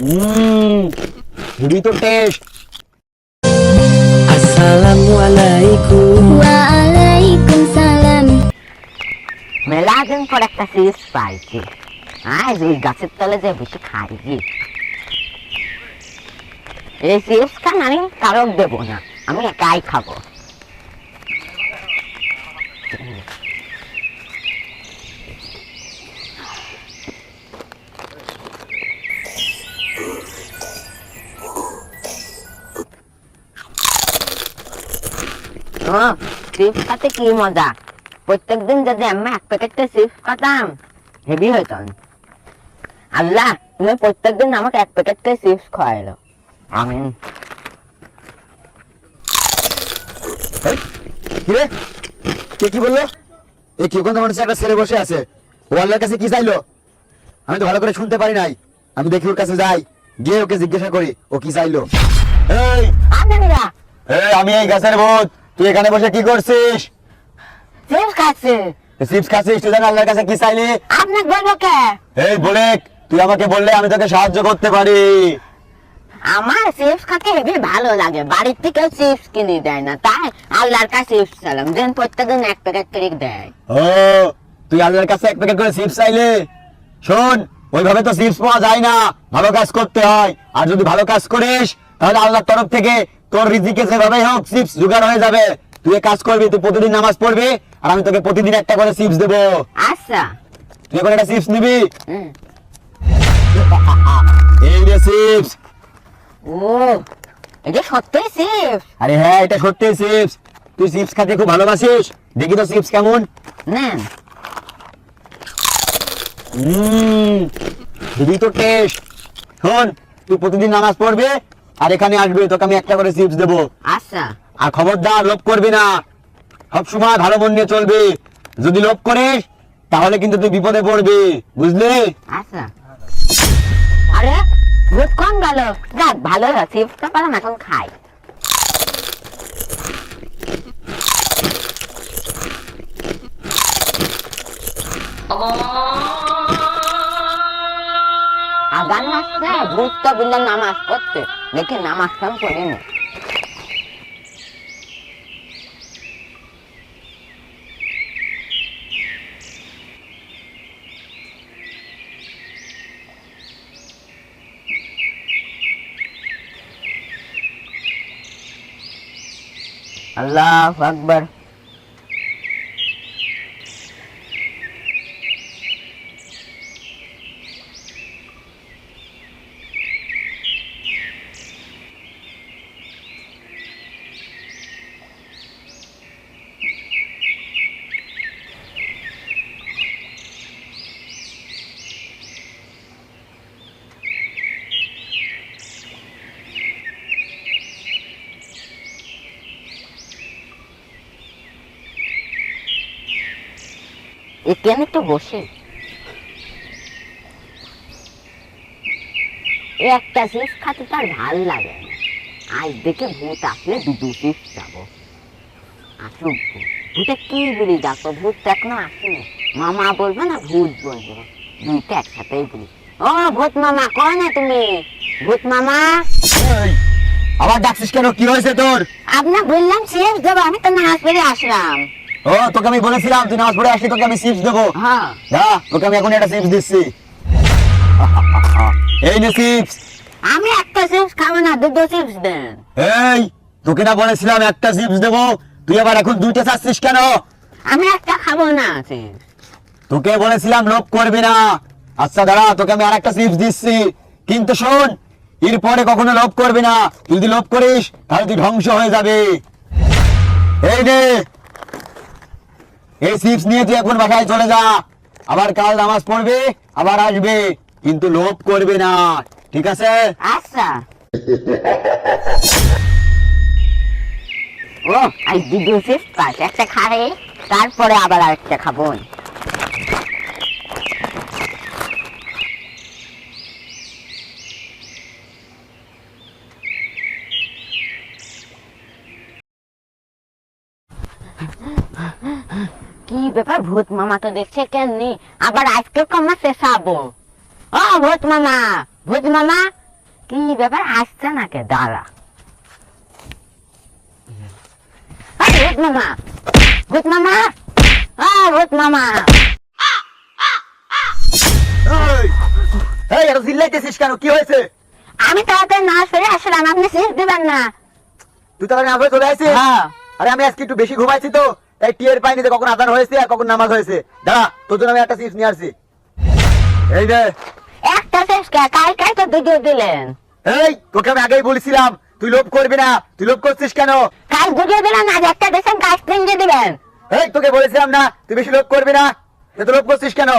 হুম heavy তো test. আসসালামু আলাইকুম। ওয়ালাইকুম সালাম। মেলা দিন পর একটা পাইছি। আজ ওই গাছের তলে যে বসে খাই এই চিপস খান আমি কারক দেবো না আমি একাই খাব। চিপস খাতে কি মজা? প্রত্যেকদিন যদি আমি এক প্যাকেট চিপস খাতাম হেভি আল্লাহ তুমি প্রত্যেকদিন আমাকে এক প্যাকেট চিপস খাওয়াইলো। আমিন। কিরে কে কি বলল? এই কি ওখানে মানুষ একটা ছেলে বসে আছে? ও আল্লাহর কাছে কি চাইলো? আমি তো ভালো করে শুনতে পারি নাই। আমি দেখি ওর কাছে যাই। গিয়ে ওকে জিজ্ঞাসা করি ও কি চাইলো? এই এই আমি এই গাছের ভূত। তুই এখানে বসে কি করছিস? চিপস খাচ্ছে। চিপস খাচ্ছিস? তুই আল্লাহর কাছে কি চাইলি? আপনাকে বলব কে? এই বলে তুই আমাকে বললে আমি তোকে সাহায্য করতে পারি। আমার চিপস খেতে হেবি ভালো লাগে। বাড়ির থেকে চিপস কিনে দেয় না তাই আল্লাহর কাছে চিপস চালাম। দিন প্রত্যেকদিন এক প্যাকেট করে দেয়। ও তুই আল্লাহর কাছে এক প্যাকেট করে চিপস চাইলে? শোন ওইভাবে তো চিপস পাওয়া যায় না। ভালো কাজ করতে হয়। আর যদি ভালো কাজ করিস তাহলে আল্লাহর তরফ থেকে তোর রিজিকে যেভাবে হোক চিপস জোগাড় হয়ে যাবে। তুই কাজ করবি তুই প্রতিদিন নামাজ পড়বি আর আমি তোকে প্রতিদিন একটা করে চিপস দেবো। আচ্ছা। তুই এখন একটা চিপস নিবি? এই যে চিপস ও এটা সত্যি চিপস আরে হ্যাঁ এটা সত্যি চিপস তুই চিপস খেতে খুব ভালোবাসিস? দেখি তো চিপস কেমন। নেন হুম দিদি তো টেস্ট শোন তুই প্রতিদিন নামাজ পড়বি আর এখানে আসবি তোকে আমি একটা করে চিপস দেবো। আচ্ছা। আর খবরদার লোভ করবি না। সবসময় ভালো মন নিয়ে চলবি। যদি লোভ করিস তাহলে কিন্তু তুই বিপদে পড়বি। বুঝলি? আচ্ছা। আরে ভূত কম গেল। যাক ভালো চিপসটা পেলাম এখন খাই। আগান আসছে ভূত নামাজ পড়তে। দেখি নামাজ কাম করিনি আল্লাহ আকবর। এখানে তো বসে। এই একটা চিপস খাতে তার ভালো লাগে না। আজ দেখে ভূত আসলে দুটো চিপস যাব। আসুক ভূত। কি বলি দেখো ভূত তো এখনও আসেনি। মামা বলবে না ভূত বলবে। দুইটা একসাথেই বলি। ও ভূত মামা কয় না তুমি? ভূত মামা? আবার ডাকছিস কেন? কি হয়েছে তোর? আপনার বললাম চিপস দেবো আমি তো নাচ পেরে আসলাম। ও তোকে আমি বলেছিলাম তুই নামাজ পড়ে আসলি তোকে আমি চিপস দেবো। হ্যাঁ। তোকে আমি এখন একটা চিপস দিচ্ছি। এই নে চিপস আমি একটা চিপস খাব না দুটো চিপস দেন। এই তোকে না বলেছিলাম একটা চিপস দেবো তুই আবার এখন দুইটা চাচ্ছিস কেন? আমি একটা খাব না তোকে বলেছিলাম লোভ করবি না। আচ্ছা দাঁড়া তোকে আমি আরেকটা চিপস দিচ্ছি। কিন্তু শোন এরপরে কখনো লোভ করবি না। তুই যদি লোভ করিস তাহলে তুই ধ্বংস হয়ে যাবে। এই নে। এই চিপস নিয়ে তুই এখন বাসায় চলে যা। আবার কাল নামাজ পড়বে, আবার আসবে। কিন্তু লোভ করবে না, ঠিক আছে? আচ্ছা। ও আই দিদি চিপস পাঁচ একটা খাবে, তারপরে আবার আরেকটা খাব। ব্যাপার ভূত মামা তো দেখছে কেননি? আবার আজকে কমা শেষাবো ও ভূত মামা ভূত মামা কি ব্যাপার? আসছে নাকি? দাঁড়া। ভূত মামা ভূত মামা আ ভূত মামা। এই, এই এত চিল্লাইতেছিস কেন? কি হয়েছে? আমি তাড়াতাড়ি না সরে আসলাম আপনি দিবেন না। তুই তাহলে না চলে আসিস? হ্যাঁ। আরে আমি আজকে একটু বেশি ঘুমাইছি তো। তাই টিয়ার পাইনি যে কখন আদান হয়েছে আর কখন নামাজ হয়েছে? দাঁড়া তোর জন্য আমি একটা চিপস নিয়ে আসছি। এই রে একটা শেষ কে- কাল কাল তো দুটো দিলেন। এই তোকে আমি আগেই বলেছিলাম তুই লোভ করবি না। তুই লোভ করছিস কেন? কাল দুটো দিলেন আজ একটা তিনটে দিবেন। এই তোকে বলেছিলাম না তুই বেশি লোভ করবি না। তুই তো লোভ করছিস কেন?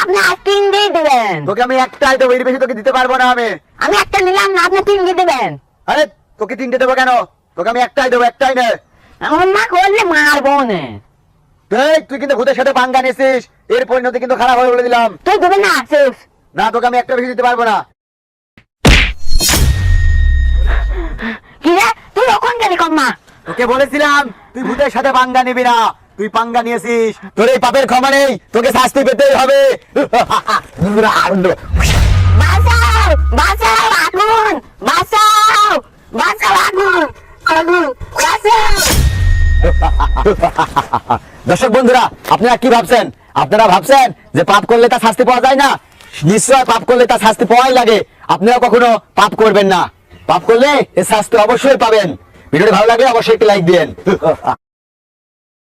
আপনি আজ তিন দিয়ে দিবেন। তোকে আমি একটাই দেবো এর বেশি তোকে দিতে পারব না আমি। আমি একটা নিলাম না আপনি তিন দিয়ে দিবেন। আরে তোকে তিনটে দেবো কেন? তোকে আমি একটাই দেবো একটাই নে। করলে মারবো না। এই তুই কিন্তু ভূতের সাথে পাঙ্গা নিয়েছিস। এর পরিণতি কিন্তু খারাপ হবে বলে দিলাম। তুই দিবেন না আসিস না তোকে আমি একটা বেশি দিতে পারব না। কি রে? তুই ওখান গেলি কম্মা? তোকে বলেছিলাম তুই ভূতের সাথে পাঙ্গা নিবি না। তুই পাঙ্গা নিয়েছিস। তোর এই পাপের ক্ষমা নেই। তোকে শাস্তি পেতেই হবে। বাঁচাও বাঁচাও আগুন বাঁচাও বাঁচাও আগুন আগুন বাঁচাও। দর্শক বন্ধুরা, আপনারা কি ভাবছেন? আপনারা ভাবছেন যে পাপ করলে তা শাস্তি পাওয়া যায় না? নিশ্চয় পাপ করলে তা শাস্তি পাওয়াই লাগে। আপনারা কখনো পাপ করবেন না। পাপ করলে এর শাস্তি অবশ্যই পাবেন। ভিডিওটি ভালো লাগলে অবশ্যই একটি লাইক দিন